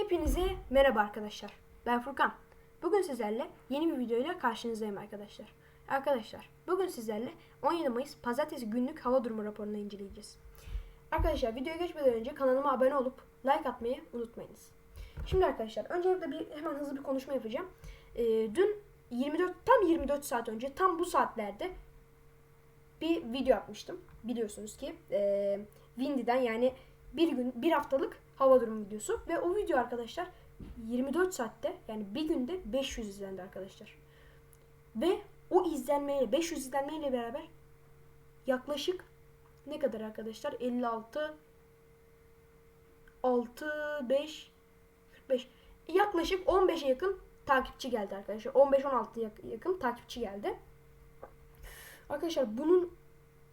Hepinize merhaba arkadaşlar. Ben Furkan. Bugün sizlerle yeni bir videoyla karşınızdayım arkadaşlar. Arkadaşlar bugün sizlerle 17 Mayıs Pazartesi günlük hava durumu raporunu inceleyeceğiz. Arkadaşlar videoya geçmeden önce kanalıma abone olup like atmayı unutmayınız. Şimdi arkadaşlar öncelikle bir hemen hızlı bir konuşma yapacağım. Ee, dün 24 tam 24 saat önce tam bu saatlerde bir video atmıştım. Biliyorsunuz ki e, Windy'den yani bir gün bir haftalık hava durumu videosu ve o video arkadaşlar 24 saatte yani bir günde 500 izlendi arkadaşlar. Ve o izlenmeyle 500 izlenmeyle beraber yaklaşık ne kadar arkadaşlar 56 6 5 45 yaklaşık 15'e yakın takipçi geldi arkadaşlar. 15-16 yak- yakın takipçi geldi. Arkadaşlar bunun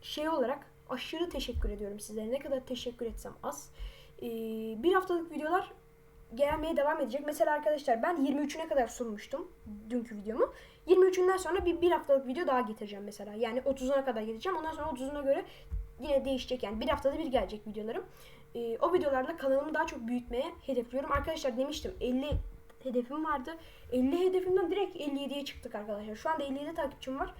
şey olarak aşırı teşekkür ediyorum sizlere. Ne kadar teşekkür etsem az. Ee, bir haftalık videolar gelmeye devam edecek. Mesela arkadaşlar ben 23'üne kadar sunmuştum dünkü videomu. 23'ünden sonra bir, bir haftalık video daha getireceğim mesela. Yani 30'una kadar getireceğim. Ondan sonra 30'una göre yine değişecek. Yani bir haftada bir gelecek videolarım. Ee, o videolarla kanalımı daha çok büyütmeye hedefliyorum. Arkadaşlar demiştim 50 hedefim vardı. 50 hedefimden direkt 57'ye çıktık arkadaşlar. Şu anda 57 takipçim var.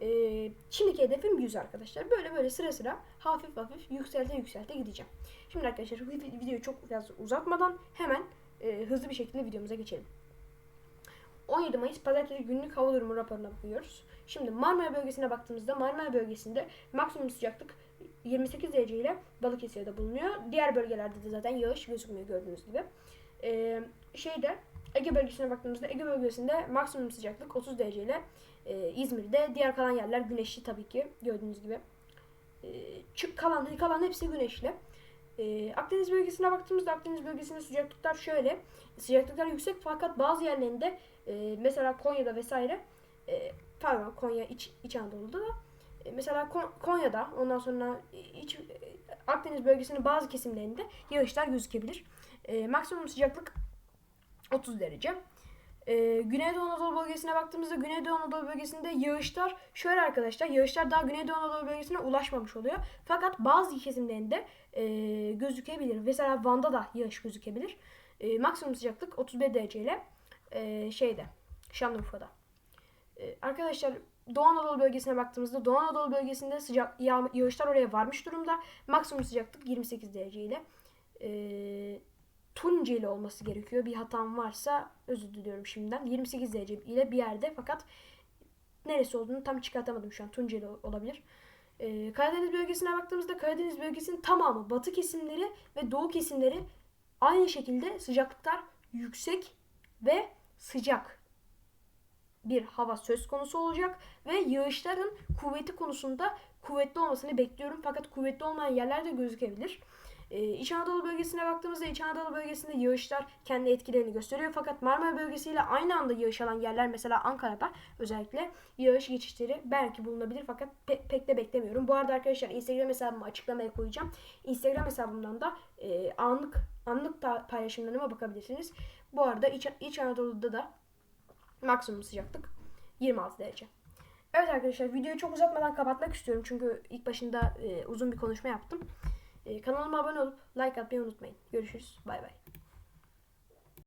Ee, şimdiki hedefim 100 arkadaşlar. Böyle böyle sıra sıra hafif hafif yükselte yükselte gideceğim. Şimdi arkadaşlar videoyu çok fazla uzatmadan hemen e, hızlı bir şekilde videomuza geçelim. 17 Mayıs Pazartesi günlük hava durumu raporuna bakıyoruz. Şimdi Marmara bölgesine baktığımızda Marmara bölgesinde maksimum sıcaklık 28 derece ile Balıkesir'de bulunuyor. Diğer bölgelerde de zaten yağış gözükmüyor gördüğünüz gibi. Ee, şeyde Ege bölgesine baktığımızda Ege bölgesinde maksimum sıcaklık 30 derece ile e, İzmir'de. Diğer kalan yerler güneşli tabii ki gördüğünüz gibi. E, çık kalan kalan hepsi güneşli. E, Akdeniz bölgesine baktığımızda Akdeniz bölgesinde sıcaklıklar şöyle. Sıcaklıklar yüksek fakat bazı yerlerinde e, mesela Konya'da vesaire e, pardon Konya iç, iç Anadolu'da da e, mesela Kon- Konya'da ondan sonra iç Akdeniz bölgesinin bazı kesimlerinde yağışlar gözükebilir. E, maksimum sıcaklık 30 derece. Ee, Güneydoğu Anadolu bölgesine baktığımızda Güneydoğu Anadolu bölgesinde yağışlar şöyle arkadaşlar yağışlar daha Güneydoğu Anadolu bölgesine ulaşmamış oluyor. Fakat bazı kesimlerinde e, gözükebilir. Mesela Van'da da yağış gözükebilir. E, maksimum sıcaklık 31 derece ile e, şeyde Şanlıurfa'da. E, arkadaşlar Doğu Anadolu bölgesine baktığımızda Doğu Anadolu bölgesinde sıcak yağ, yağışlar oraya varmış durumda. Maksimum sıcaklık 28 derece ile. E, Tunceli olması gerekiyor. Bir hatam varsa özür diliyorum şimdiden. 28 derece ile bir yerde fakat neresi olduğunu tam çıkartamadım şu an. Tunceli olabilir. Ee, Karadeniz bölgesine baktığımızda Karadeniz bölgesinin tamamı batı kesimleri ve doğu kesimleri aynı şekilde sıcaklıklar yüksek ve sıcak bir hava söz konusu olacak ve yağışların kuvveti konusunda kuvvetli olmasını bekliyorum fakat kuvvetli olmayan yerler de gözükebilir. Ee, İç Anadolu bölgesine baktığımızda İç Anadolu bölgesinde yağışlar kendi etkilerini gösteriyor. Fakat Marmara bölgesiyle aynı anda yağış alan yerler mesela Ankara'da özellikle yağış geçişleri belki bulunabilir fakat pe- pek de beklemiyorum. Bu arada arkadaşlar Instagram hesabımı açıklamaya koyacağım. Instagram hesabımdan da e, anlık anlık ta- paylaşımlarıma bakabilirsiniz. Bu arada İç, İç Anadolu'da da maksimum sıcaklık 26 derece. Evet arkadaşlar videoyu çok uzatmadan kapatmak istiyorum çünkü ilk başında e, uzun bir konuşma yaptım. E, kanalıma abone olup like atmayı unutmayın. Görüşürüz. Bay bay.